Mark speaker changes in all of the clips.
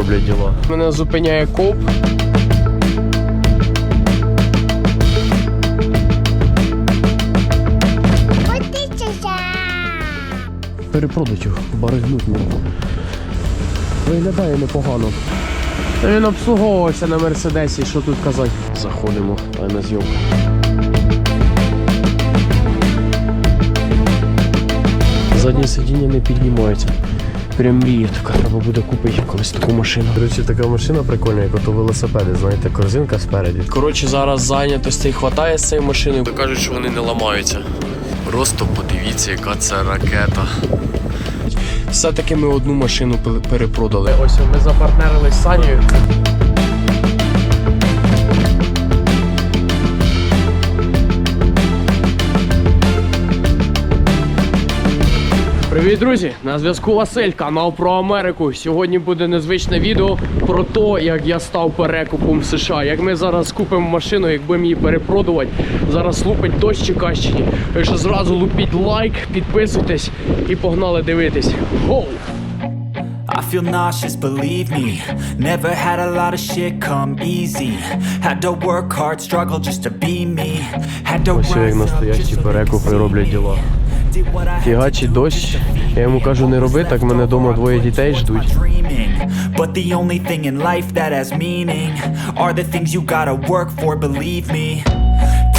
Speaker 1: роблять діла. Мене зупиняє коп. Перепродать його, баригнуть мене. Виглядає непогано. Він обслуговувався на Мерседесі, що тут казати. Заходимо, тайна зйомка. Заднє сидіння не піднімається. Прям мрія така, треба буде купити колись таку машину. До речі, така машина прикольна, як ото велосипеди, знаєте, корзинка спереді. Коротше, зараз зайнятостей хватає з цією машиною. Кажуть, що вони не ламаються. Просто подивіться, яка це ракета. Все-таки ми одну машину пе- перепродали. Ось ми запартнерились з Санєю. Привіт, друзі! На зв'язку Василь, канал про Америку. Сьогодні буде незвичне відео про те, як я став перекупом в США. Як ми зараз купимо машину, як будемо її перепродувати. Зараз лупить дощ Чекащині. Так що зразу лупіть лайк, підписуйтесь і погнали дивитись. Гоу!
Speaker 2: I feel nauseous, believe me. Never had a lot of shit come easy. Had to work hard, struggle just to be me. Had to
Speaker 1: Ось як
Speaker 2: rise up
Speaker 1: настоящі
Speaker 2: just so they
Speaker 1: перекупи
Speaker 2: could see
Speaker 1: роблять
Speaker 2: me.
Speaker 1: діла.
Speaker 2: Do
Speaker 1: дощ. Я йому кажу, не роби так, мене вдома двоє дітей ждуть.
Speaker 2: But the only thing in life that has meaning are the things you gotta work for, believe me.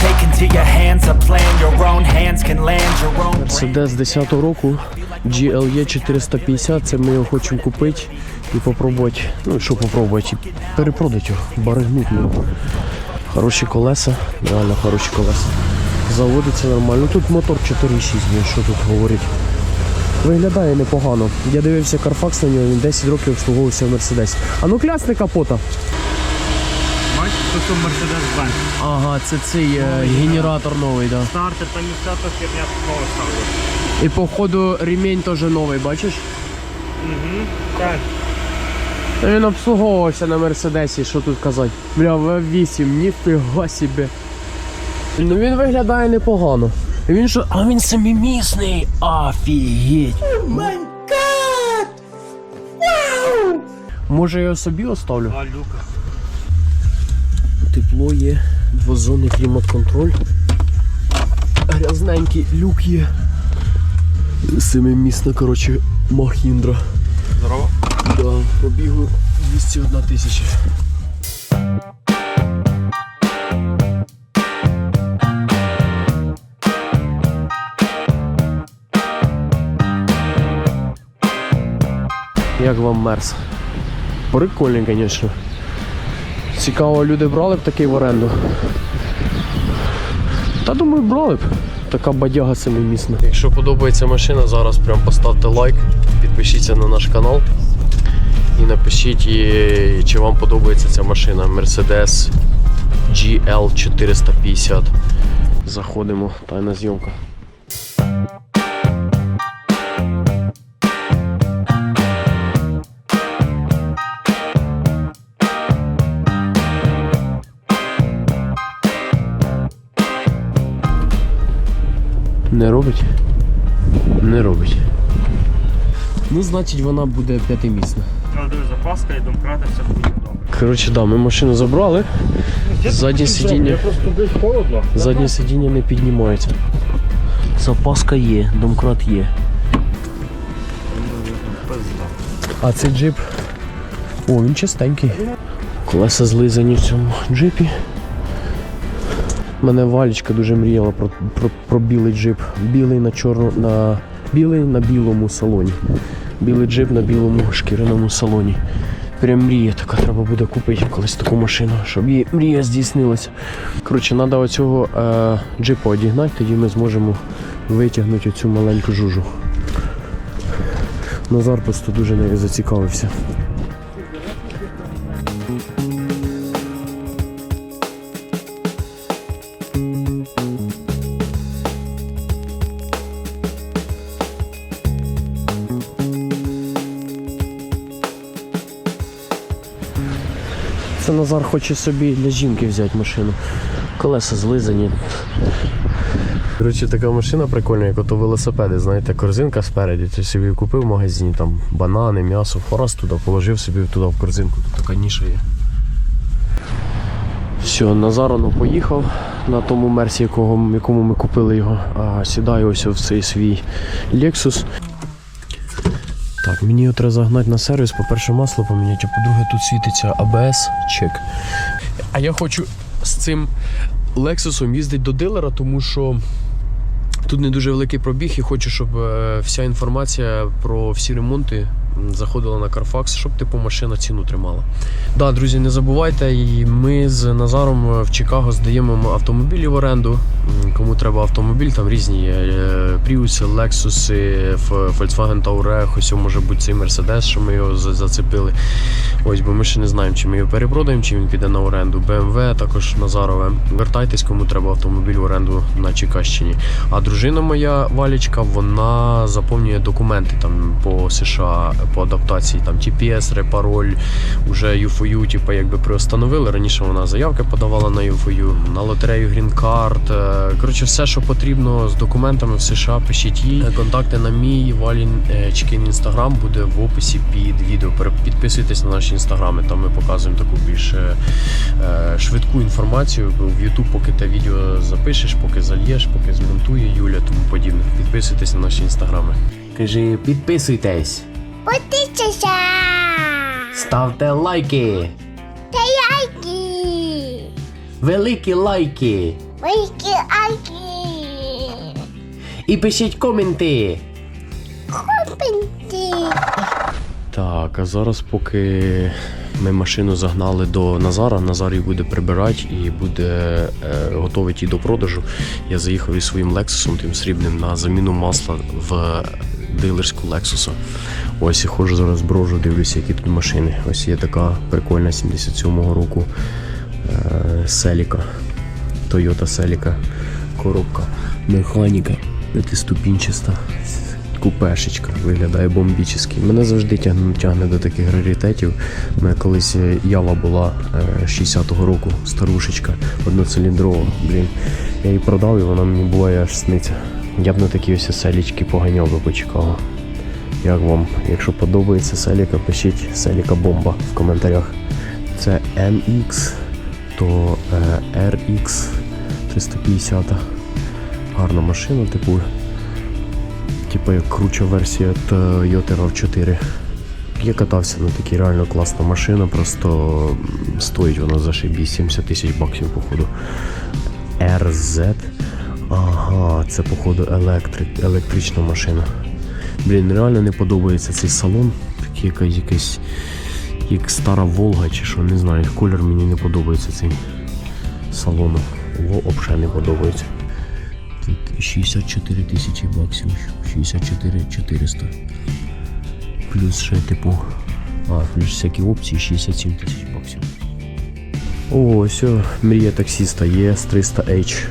Speaker 2: Take into your hands a plan, your own hands can land your own.
Speaker 1: Мерседес 10 року GLE 450, це ми його хочемо купити і попробувати. Ну що попробувати? Перепродати його, баригнуть його. Хороші колеса, реально хороші колеса. Заводиться нормально. Тут мотор 4.6, блін, що тут говорить. Виглядає непогано. Я дивився Carfax на нього, він 10 років обслуговувався в Мерседесі. А ну клясни капота.
Speaker 3: Бачиш, тут у Mercedes-Benz.
Speaker 1: Ага, це цей е, генератор новий, так. Да.
Speaker 3: Стартер та не вся та херня знову ставлю.
Speaker 1: І походу ремінь теж новий, бачиш?
Speaker 3: Так.
Speaker 1: Та Він обслуговувався на Мерседесі, що тут казати. Бля, V8, ніфіга собі. Ну він виглядає непогано. Він що. А він семимісний! Офігеть! Може я його собі оставлю?
Speaker 3: А люка.
Speaker 1: Тепло є, двозонний клімат-контроль. Грязненький люк є. Семимісна, коротше, махіндра.
Speaker 3: Здорово.
Speaker 1: Да, пробігу 201 тисяча. Як вам мерз? Прикольний, звісно. Цікаво, люди брали б такий в оренду. Та думаю, брали б. Така бадяга семимісна. Якщо подобається машина, зараз прям поставте лайк, підпишіться на наш канал і напишіть, чи вам подобається ця машина Mercedes GL 450. Заходимо, тайна зйомка. Не робить? Не робить. Ну, значить, вона буде п'ятимісна.
Speaker 3: Запаска і домкрати, все буде добре.
Speaker 1: Коротше, да, ми машину забрали. Заднє сидіння.
Speaker 3: просто холодно.
Speaker 1: Заднє сидіння не піднімається. Запаска є, домкрат є. А цей джип. О, він чистенький. Колеса злизані в цьому джипі. Мене Валічка дуже мріяла про, про, про білий джип. Білий на чорно, на білий на білому салоні. Білий джип на білому шкіряному салоні. Прям мрія така, треба буде купити колись таку машину, щоб її мрія здійснилася. Коротше, треба оцього е, джипа одігнати, тоді ми зможемо витягнути оцю маленьку жужу. Назар просто дуже нею зацікавився. Назар хоче собі для жінки взяти машину. Колеса злизані. Коротше, така машина прикольна, як ото велосипеди, знаєте, корзинка спереді. Ти собі купив в магазині там банани, м'ясо, раз туди положив собі туди в корзинку. Тут така ніша є. Все, Назар воно поїхав на тому мерсі, якого, якому ми купили його. А сідаю ось в цей свій Lexus. Мені його треба загнати на сервіс. По-перше, масло поміняти, а по-друге, тут світиться АБС, чек. А я хочу з цим Lexus їздити до дилера, тому що тут не дуже великий пробіг і хочу, щоб е, вся інформація про всі ремонти заходила на Carfax, щоб типу машина ціну тримала. Да, друзі, не забувайте, ми з Назаром е, в Чикаго здаємо автомобілі в оренду. Кому треба автомобіль, там різні е, Prius, Lexus, F- Volkswagen Touareg, ось може бути цей Mercedes, що ми його зацепили. Ось, бо ми ще не знаємо, чи ми його перепродаємо, чи він піде на оренду. BMW, також Назарове. Вертайтесь, кому треба автомобіль в оренду на Чекащині. А дружина моя Валічка, вона заповнює документи там по США, по адаптації, там TPS, репароль, уже UFOU, типу, якби приостановили. Раніше вона заявки подавала на UFOU, на лотерею Green Card. Е, Коротше, все, що потрібно з документами в США, пишіть їй. Е, Контакти на мій Валінчкін інстаграм буде в описі під відео. Підписуйтесь на наші інстаграми, там ми показуємо таку більш е, е, швидку інформацію. В YouTube, поки те відео запишеш, поки зальєш, поки змонтує Юля, тому подібне. Підписуйтесь на наші інстаграми. Кажи, підписуйтесь,
Speaker 4: Подивіться!
Speaker 1: ставте лайки,
Speaker 4: Та яйки!
Speaker 1: великі лайки
Speaker 4: Великі айки!
Speaker 1: і пишіть коменти.
Speaker 4: Купинти!
Speaker 1: Так, а зараз, поки ми машину загнали до Назара, Назар її буде прибирати і буде е, готовий її до продажу. Я заїхав із своїм Лексусом, тим срібним, на заміну масла в дилерську Лексуса. Ось я ходжу зараз брожу, дивлюся, які тут машини. Ось є така прикольна 77-го року е, Селіка. Toyota Селіка. Коробка. Механіка. П'ятиступінчаста. Купешечка виглядає бомбічно. Мене завжди тягне, тягне до таких раритетів. У мене колись е, ява була е, 60-го року, старушечка, одноциліндрова. Блін. Я її продав і вона мені буває аж сниться. Я б на такі ось селічки поганяв би по. Як вам? Якщо подобається селіка, пишіть селіка бомба в коментарях. Це NX, то е, RX 350. Гарна машина, типу Типу як круча версія Toyota RAV4. Я катався на такій реально класна машина, просто стоїть вона за шибі 70 тисяч баксів, походу. RZ. Ага, це походу електрик, електрична машина. Блін, реально не подобається цей салон. Такий якийсь якийсь як стара Волга чи що, не знаю. Колір мені не подобається цей салон. Взагалі не подобається. Тут 64 тисячі баксів, 64 400. Плюс ще типу. А, плюс всякі опції 67 тисяч баксів. О, ось мрія таксіста ES 300H.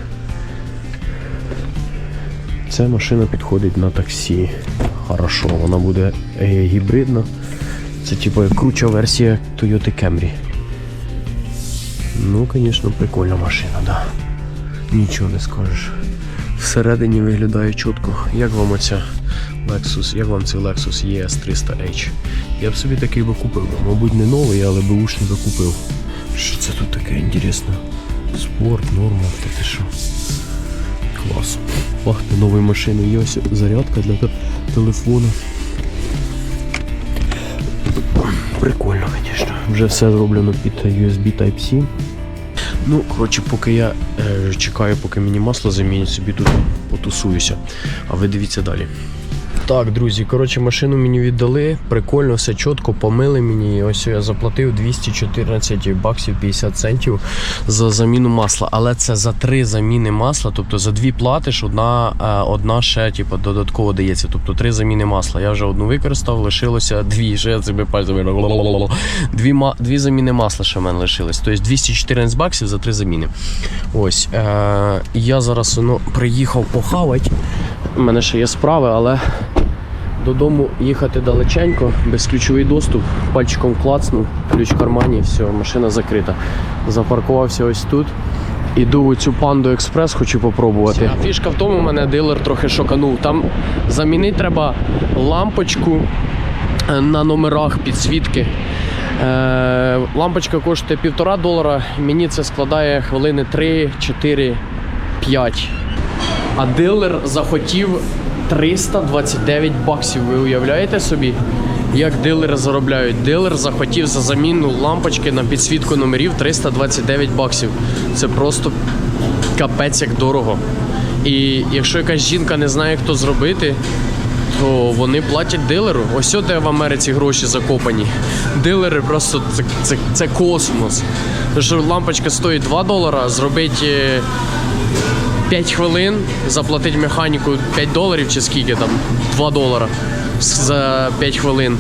Speaker 1: Ця машина підходить на таксі. Хорошо, вона буде е, гібридна. Це типу круча версія Toyota Camry. Ну, звісно, прикольна машина, да. Нічого не скажеш. Всередині виглядає чітко. Як вам оця Lexus, як вам цей Lexus ES 300H? Я б собі такий би купив. Мабуть, не новий, але би ушний би купив. Що це тут таке інтересне? Спорт, норма, та ти що? Клас. Пахне новою машиною. Є ось зарядка для те- телефону. Прикольно, звісно. Вже все зроблено під USB Type-C. Ну, коротше, поки я е, чекаю, поки мені масло замінять, собі тут потусуюся. А ви дивіться далі. Так, друзі, коротше, машину мені віддали. Прикольно, все чітко, помили мені. Ось я заплатив 214 баксів 50 центів за заміну масла. Але це за три заміни масла, тобто за дві платиш, одна, е, одна ще типу, додатково дається. Тобто три заміни масла. Я вже одну використав, лишилося дві. Ще я цими пальцями. Дві, дві заміни масла ще в мене лишилось. Тобто 214 баксів за три заміни. Ось. Е- я зараз ну, приїхав похавати. У мене ще є справи, але додому їхати далеченько, безключовий доступ, пальчиком клацнув, ключ в кармані, все, машина закрита. Запаркувався ось тут. Іду у цю панду експрес, хочу попробувати. Фішка в тому, мене дилер трохи шоканув. Там замінити треба лампочку е, на номерах підсвітки. Е, лампочка коштує півтора долара. Мені це складає хвилини 3, 4, 5. А дилер захотів 329 баксів. Ви уявляєте собі? Як дилери заробляють? Дилер захотів за заміну лампочки на підсвітку номерів 329 баксів. Це просто капець як дорого. І якщо якась жінка не знає, як то зробити, то вони платять дилеру. Ось де в Америці гроші закопані. Дилери просто це, це, це космос. Тому що лампочка стоїть 2 долара, зробить. Е, 5 хвилин, заплатить механіку 5 доларів чи скільки там, 2 долара за 5 хвилин.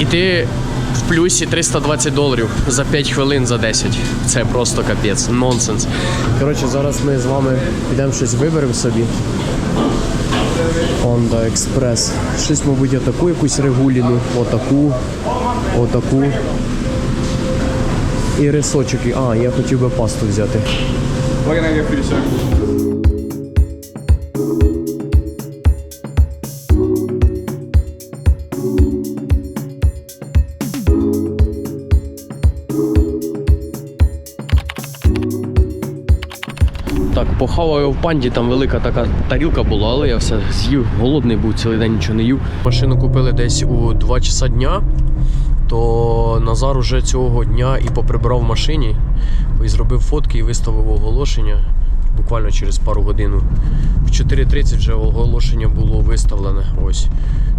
Speaker 1: І ти в плюсі 320 доларів за 5 хвилин за 10. Це просто капець, нонсенс. Коротше, зараз ми з вами підемо щось виберемо собі. Honda Express. Щось, мабуть, отаку якусь регуліну, отаку, отаку. І рисочок. А, я хотів би пасту взяти. Так, похавав я в панді, там велика така тарілка була, але я все з'їв. Голодний був цілий день нічого не їв. Машину купили десь у 2 часа дня, Назар уже цього дня і поприбрав в машині, і зробив фотки і виставив оголошення буквально через пару годин. В 4.30 вже оголошення було виставлене. Ось.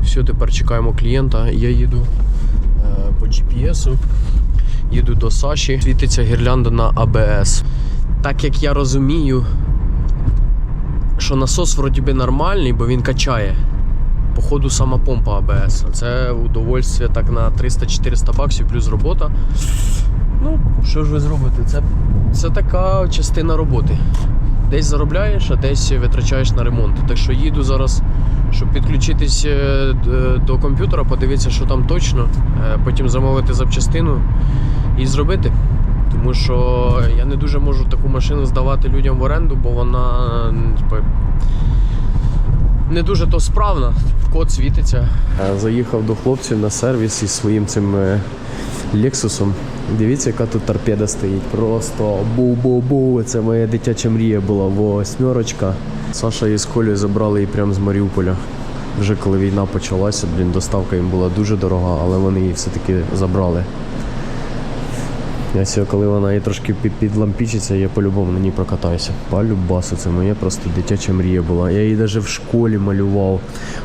Speaker 1: Все, тепер чекаємо клієнта. Я їду е, по GPS. Їду до Саші. Світиться гірлянда на АБС. Так як я розумію, що насос вроді би нормальний, бо він качає. Походу сама помпа АБС. Це удовольствие так на 300-400 баксів плюс робота. Ну, що ж ви зробите? Це, це така частина роботи. Десь заробляєш, а десь витрачаєш на ремонт. Так що їду зараз, щоб підключитись е, до комп'ютера, подивитися, що там точно, е, потім замовити запчастину і зробити. Тому що я не дуже можу таку машину здавати людям в оренду, бо вона типу, не дуже то справна. Код світиться. Заїхав до хлопців на сервіс із своїм цим е, Лексусом. Дивіться, яка тут торпеда стоїть. Просто бу-бу-бу. Це моя дитяча мрія була. Восьмерочка. Саша із Колею забрали її прямо з Маріуполя. Вже коли війна почалася, блін, доставка їм була дуже дорога, але вони її все-таки забрали. Я сьогодні, коли вона і трошки під- підлампічиться, я по-любому на ній прокатаюся. По-любасу, це моя просто дитяча мрія була. Я її навіть в школі малював.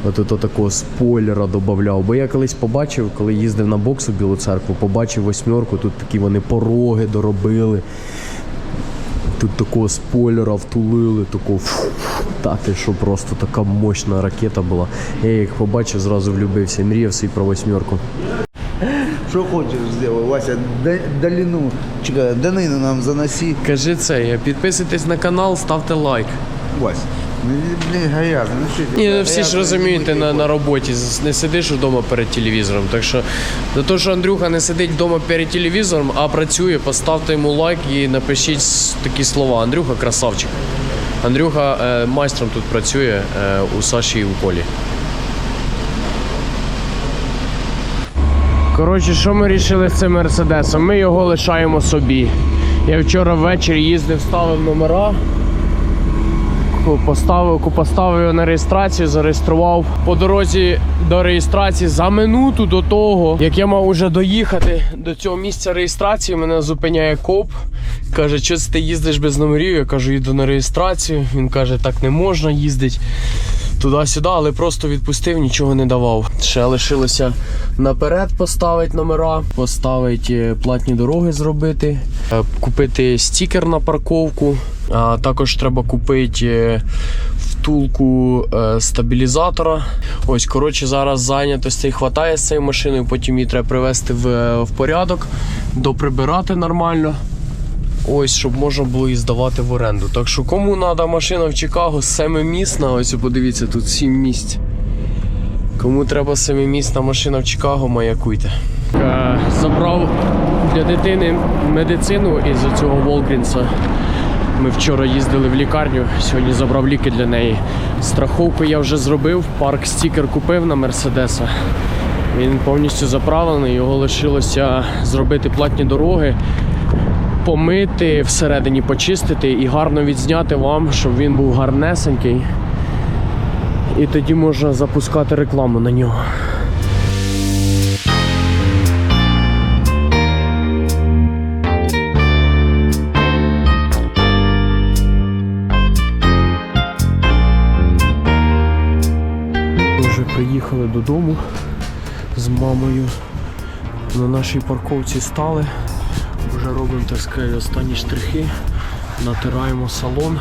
Speaker 1: От от такого спойлера додавав. Бо я колись побачив, коли їздив на бокс у Білу церкву, побачив восьмерку, тут такі вони пороги доробили. Тут такого спойлера втулили, такого фу, та ти що просто така мощна ракета була. Я їх побачив, зразу влюбився. Мріяв свій про восьмерку.
Speaker 5: Что хочешь сделай, Вася, д- долину, чекай, данину нам заноси.
Speaker 1: Кажи це, підписуйтесь на канал, ставте лайк.
Speaker 5: Вася, ну, блин, грязно, ну что ты?
Speaker 1: Ні, ну всі ж
Speaker 5: грязно,
Speaker 1: розумієте,
Speaker 5: не
Speaker 1: на,
Speaker 5: мытый
Speaker 1: на
Speaker 5: пол.
Speaker 1: роботі не сидиш вдома перед телевізором. Так що за те, що Андрюха не сидить вдома перед телевізором, а працює, поставте йому лайк і напишіть с- такі слова. Андрюха красавчик. Андрюха е, майстром тут працює е, у Саші і у Колі. Коротше, що ми вирішили з цим мерседесом? Ми його лишаємо собі. Я вчора ввечері їздив, ставив номера. Поставив, поставив його на реєстрацію, зареєстрував по дорозі до реєстрації за минуту до того, як я мав уже доїхати до цього місця реєстрації, мене зупиняє коп. Каже, що ти їздиш без номерів? Я кажу, їду на реєстрацію. Він каже, так не можна їздити туди-сюди, але просто відпустив, нічого не давав. Ще лишилося наперед поставити номера, поставити платні дороги зробити, е, купити стікер на парковку. А також треба купити е, втулку е, стабілізатора. Ось, коротше, зараз зайнятостей хватає з цією машиною, потім її треба привести в, в порядок, доприбирати нормально. Ось, щоб можна було її здавати в оренду. Так що кому треба машина в Чикаго семимісна, ось подивіться, тут сім місць. Кому треба семимісна машина в Чикаго, маякуйте. Е, Забрав для дитини медицину із цього Волгрінса. Ми вчора їздили в лікарню, сьогодні забрав ліки для неї. Страховку я вже зробив, парк стікер купив на Мерседеса. Він повністю заправлений, його лишилося зробити платні дороги, помити, всередині почистити і гарно відзняти вам, щоб він був гарнесенький. І тоді можна запускати рекламу на нього. Вже приїхали додому з мамою. На нашій парковці стали. Вже робимо так сказати, останні штрихи. Натираємо салон,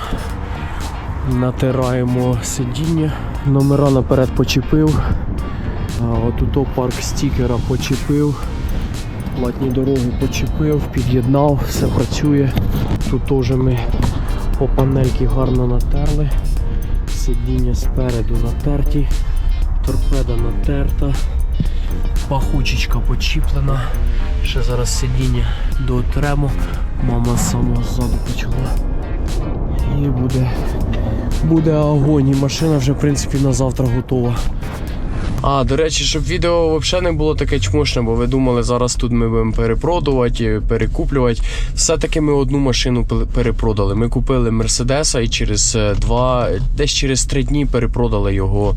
Speaker 1: натираємо сидіння. Номера наперед почепив. А Отут парк стікера почепив. Платні дороги почепив, під'єднав, все працює. Тут теж ми по панельки гарно натерли. Сидіння спереду натерті, торпеда натерта, пахучечка почіплена. Ще зараз сидіння дотремо. Мама сама ззаду почала. І буде, буде огонь. І машина вже в принципі на завтра готова. А, до речі, щоб відео взагалі не було таке чмошне, бо ви думали, зараз тут ми будемо перепродувати, перекуплювати. Все-таки ми одну машину перепродали. Ми купили Мерседеса і через е, два, десь через три дні перепродали його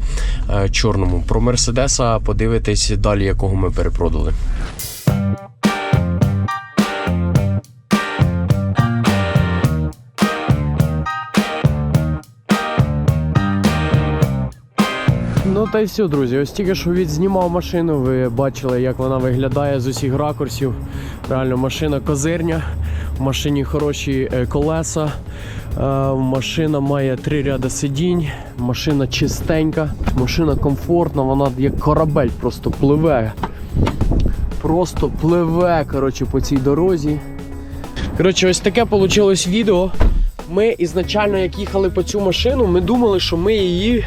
Speaker 1: е, чорному. Про Мерседеса подивитись далі, якого ми перепродали. Та й все, друзі. Ось тільки що відзнімав машину. Ви бачили, як вона виглядає з усіх ракурсів. Реально, машина козирня, в машині хороші е, колеса. е, Машина має три ряди сидінь, машина чистенька, машина комфортна, вона як корабель просто пливе. Просто пливе коротше, по цій дорозі. Коротше, ось таке вийшло відео. Ми ізначально, як їхали по цю машину, ми думали, що ми її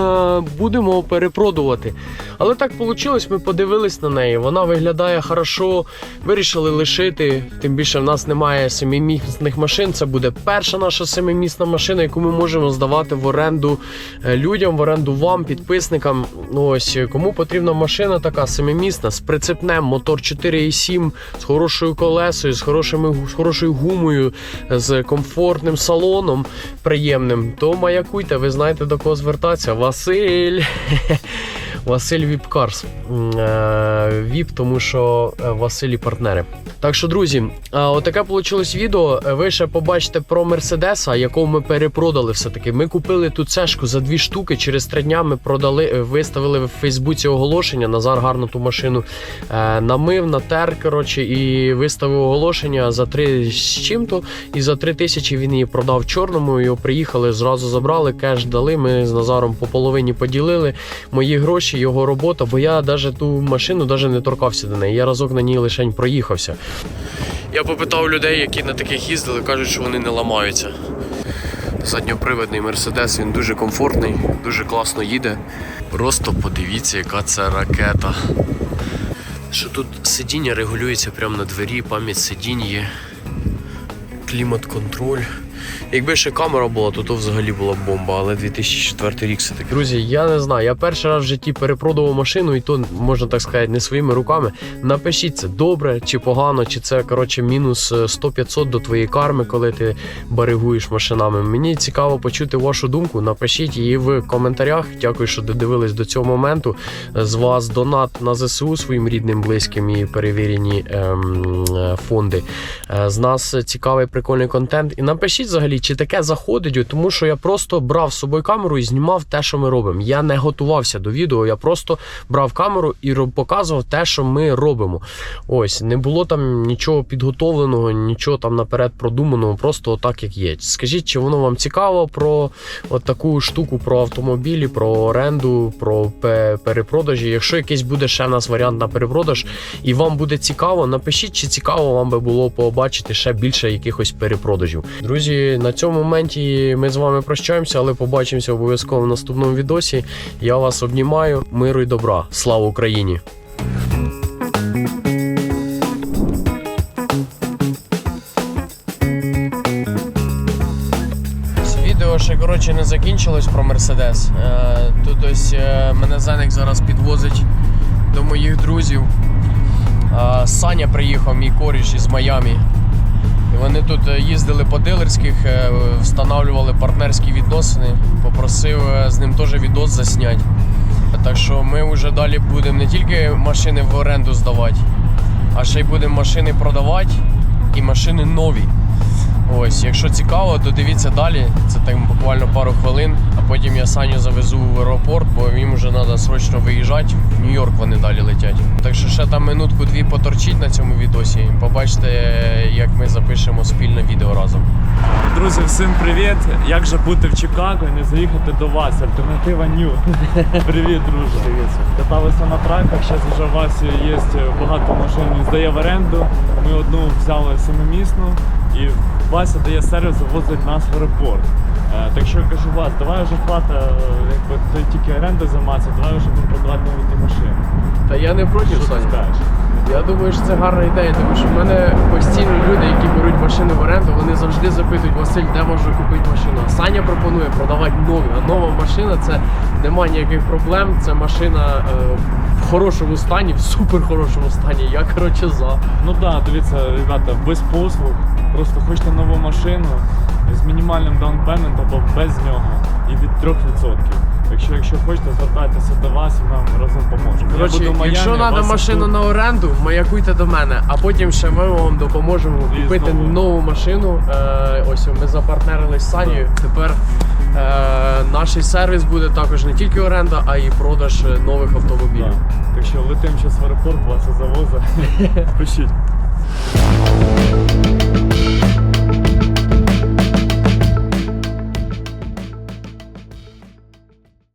Speaker 1: будемо перепродувати. Але так вийшло, ми подивились на неї. Вона виглядає хорошо, вирішили лишити. Тим більше в нас немає семимісних машин. Це буде перша наша семимісна машина, яку ми можемо здавати в оренду е, людям, в оренду вам, підписникам. Ну ось кому потрібна машина така семимісна з прицепнем, мотор 4,7, з хорошою колесою, з хорошими з хорошою гумою, з комфортним салоном приємним, то маякуйте, ви знаєте до кого звертатися. Василь. Василь Віпкарс. Віп, тому що е, Василь і партнери. Так що, друзі, е, отаке вийшло відео. Е, Ви ще побачите про Мерседеса, якого ми перепродали все-таки. Ми купили ту цешку за дві штуки. Через три дня ми продали, е, виставили в Фейсбуці оголошення. Назар гарно ту машину е, намив, натер, коротше, і виставив оголошення за три з чим-то. І за три тисячі він її продав чорному. Його приїхали, зразу забрали, кеш дали. Ми з Назаром по половині поділили мої гроші, його робота, бо я навіть ту машину навіть не торкався до неї. Я разок на ній лише проїхався. Я попитав людей, які на таких їздили, кажуть, що вони не ламаються. Задньоприводний мерседес, він дуже комфортний, дуже класно їде. Просто подивіться, яка це ракета. Що тут сидіння регулюється прямо на двері, пам'ять сидінь є, клімат-контроль. Якби ще камера була, то то взагалі була б бомба, але 2004 рік все таки. Друзі, я не знаю. Я перший раз в житті перепродував машину, і то можна так сказати, не своїми руками. Напишіть це добре чи погано, чи це коротше мінус 100-500 до твоєї карми, коли ти баригуєш машинами. Мені цікаво почути вашу думку. Напишіть її в коментарях. Дякую, що додивились до цього моменту. З вас донат на ЗСУ своїм рідним, близьким і перевірені ем, е, фонди. Е, З нас цікавий прикольний контент. І напишіть взагалі, чи таке заходить, тому що я просто брав з собою камеру і знімав те, що ми робимо. Я не готувався до відео, я просто брав камеру і показував те, що ми робимо. Ось не було там нічого підготовленого, нічого там наперед продуманого, просто отак, як є. Скажіть, чи воно вам цікаво про от таку штуку про автомобілі, про оренду, про перепродажі. Якщо якийсь буде ще нас варіант на перепродаж, і вам буде цікаво, напишіть, чи цікаво вам би було побачити ще більше якихось перепродажів. Друзі, друзі, на цьому моменті ми з вами прощаємося, але побачимося обов'язково в наступному відосі. Я вас обнімаю, миру і добра. Слава Україні! Відео ще коротше не закінчилось про Мерседес. Е, тут ось е, мене Зенек зараз підвозить до моїх друзів. Е, Саня приїхав, мій коріш із Майами. Вони тут е, їздили по дилерських, е, встановлювали партнерські відносини. Попросив е, з ним теж відос засняти. Так що ми вже далі будемо не тільки машини в оренду здавати, а ще й будемо машини продавати і машини нові. Ось, якщо цікаво, то дивіться далі. Це так буквально пару хвилин, а потім я Саню завезу в аеропорт, бо їм вже треба срочно виїжджати. В Нью-Йорк вони далі летять. Так що ще там минутку-дві поторчить на цьому відосі. і Побачите, як ми запишемо спільне відео разом.
Speaker 3: Друзі, всім привіт! Як же бути в Чикаго і не заїхати до вас? Альтернатива Нью. Привіт, друже. Привіт. Каталися на траках, зараз вже у вас є багато машин, здає в оренду. Ми одну взяли семимісну і Вася дає сервіс, завозить нас в аеропорт. Е, Так що я кажу, Вас, давай вже хвата, е, якби тільки оренди займатися, давай вже будемо продавати нові машини.
Speaker 1: Та я не проти,
Speaker 3: Що ти
Speaker 1: Саня. Я думаю, що це гарна ідея, тому що в мене постійно люди, які беруть машини в оренду, вони завжди запитують Василь, де можна купити машину. А Саня пропонує продавати нові. А нова машина це немає ніяких проблем. Це машина е, в хорошому стані, в супер хорошому стані. Я коротше за.
Speaker 3: Ну так, да, дивіться, ребята, без послуг, просто хочете нову машину з мінімальним даунпейментом або без нього і від 3%. Так що, якщо хочете, звертайтеся до вас і нам разом поможемо. Я буду в Майамі,
Speaker 1: якщо треба машину
Speaker 3: тут.
Speaker 1: на оренду, маякуйте до мене, а потім ще ми вам допоможемо
Speaker 3: І
Speaker 1: купити
Speaker 3: знову.
Speaker 1: нову машину. Е, ось ми запартнерились з Санєю. Тепер е, наш сервіс буде також не тільки оренда, а й продаж е, нових автомобілів.
Speaker 3: Да. Так що летим зараз в аеропорт, вас завозить. Пишіть.